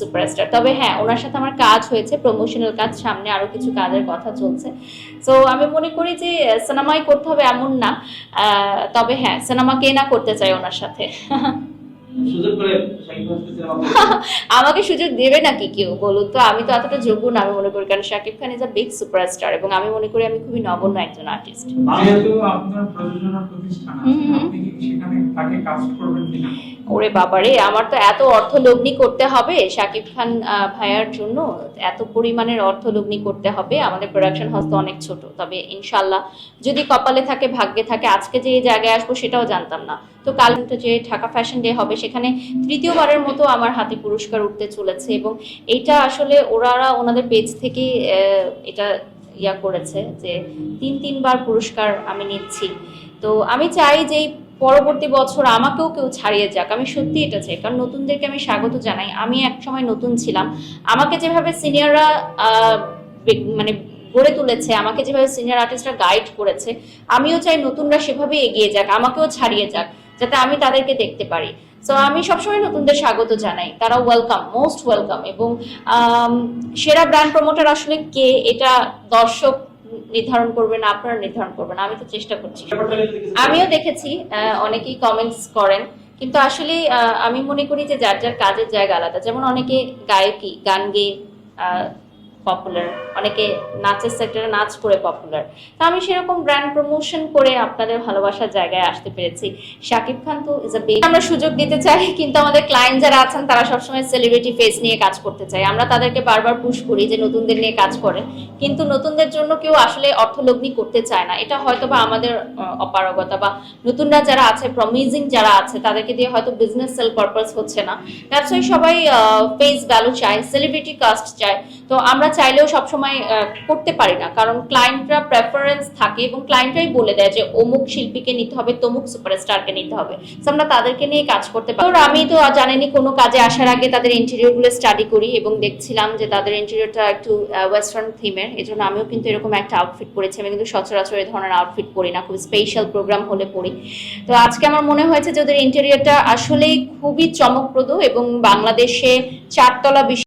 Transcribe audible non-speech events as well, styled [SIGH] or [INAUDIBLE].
Superstar. তবে হ্যাঁ ওনার সাথে আমার কাজ হয়েছে প্রমোশনাল কাজ, সামনে আরও কিছু কাজের কথা চলছে। সো আমি মনে করি যে সিনেমাই করতে হবে এমন না। তবে হ্যাঁ সিনেমা কে না করতে চাই ওনার সাথে। [LAUGHS] [LAUGHS] আমাকে সুযোগ দেবে নাকি কেউ বলুন তো? আমি তো এতটা যোগ্য না আমি মনে করি কারণ Shakib Khan is a big superstar এবং আমি মনে করি আমি খুবই নগণ্য একজন আর্টিস্ট ওরে বাবারে আমার তো এত অর্থ লগ্নি করতে হবে শাকিব খান ভাইয়ার জন্য এত পরিমাণের অর্থ লগ্নি করতে হবে। আমাদের প্রোডাকশন হাউস তো অনেক ছোট তবে ইনশাল্লাহ যদি কপালে থাকে ভাগ্যে থাকে আজকে যে এই জায়গায় আসব সেটাও জানতাম না। তো কাল যে ঢাকা ফ্যাশন ডে হবে, সেখানে তৃতীয়বারের মতো আমার হাতে পুরস্কার উঠতে চলেছে এবং এইটা আসলে ওনারা ওনাদের পেজ থেকে এটা ইয়া করেছে যে তিন, তিনবার পুরস্কার আমি নিচ্ছি। তো আমি চাই যে পরবর্তী বছর আমাকেও কেউ ছাড়িয়ে যাক। আমি সত্যি এটা চাই, কারণ নতুনদেরকে আমি স্বাগত জানাই। আমি এক সময় নতুন ছিলাম। আমাকে যেভাবে সিনিয়ররা মানে গড়ে তুলেছে, আমাকে যেভাবে সিনিয়র আর্টিস্টরা গাইড করেছে, আমিও চাই নতুনরা সেভাবে এগিয়ে যাক, আমাকেও ছাড়িয়ে যাক। যাতে আমি তাদেরকে দেখতে পারি। সো আমি সবসময় নতুনদের স্বাগত জানাই। তারা ওয়েলকাম মোস্ট ওয়েলকাম এবং সেরা ব্র্যান্ড প্রমোটার আসলে কে? এটা দর্শক নির্ধারণ করবে না, আপনারা নির্ধারণ করবেন আমি তো চেষ্টা করছি। আমিও দেখেছি অনেকেই কমেন্টস করেন। কিন্তু আসলে আমি মনে করি যে যার যার কাজের জায়গা আলাদা। যেমন অনেকে গায়কী, গান গেয়ে পপুলার অনেকে নাচের সেক্টরে নাচ করে পপুলার তো আমি সেরকম ব্র্যান্ড প্রমোশন করে আপনাদের ভালোবাসার জায়গায় আসতে পেরেছি। শাকিব খান তো ইজ আ আমরা সুযোগ দিতে চাই, কিন্তু আমাদের ক্লায়েন্ট যারা আছেন, তারা সবসময় সেলিব্রিটি ফেস নিয়ে কাজ করতে চায়। আমরা তাদেরকে বারবার পুশ করি যে নতুনদের নিয়ে কাজ করে কিন্তু নতুনদের জন্য কেউ আসলে অর্থলগ্নি করতে চায় না। এটা হয়তো বা আমাদের অপারগতা বা নতুনরা যারা আছে প্রমিজিং যারা আছে, তাদেরকে দিয়ে হয়তো বিজনেস সেল পারপাস হচ্ছে না। দ্যাটস সবাই ফেস ভ্যালু চায় সেলিব্রিটি কাস্ট চায়। তো আমরা চাইলেও সবসময় করতে পারি না। কারণ ক্লায়েন্টরা প্রেফারেন্স থাকে এবং ক্লায়েন্টরাই বলে দেয় যে, অমুক শিল্পীকে নিতে হবে, তমুক সুপারস্টারকে নিতে হবে। আমরা তাদেরকে নিয়ে কাজ করতে পারি আমি তো জানেনি কোনো কাজে আসার আগে তাদের ইন্টেরিয়রগুলো স্টাডি করি এবং দেখছিলাম যে তাদের ইন্টেরিয়রটা একটু ওয়েস্টার্ন থিমের এই জন্য আমিও কিন্তু এরকম একটা আউটফিট পরেছি। আমি কিন্তু সচরাচর এই ধরনের আউটফিট পরি না, খুব স্পেশাল প্রোগ্রাম হলে পরি। তো আজকে আমার মনে হয়েছে যে ওদের ইন্টেরিয়রটা আসলেই খুবই চমকপ্রদ এবং বাংলাদেশে চারতলা বিশিষ্ট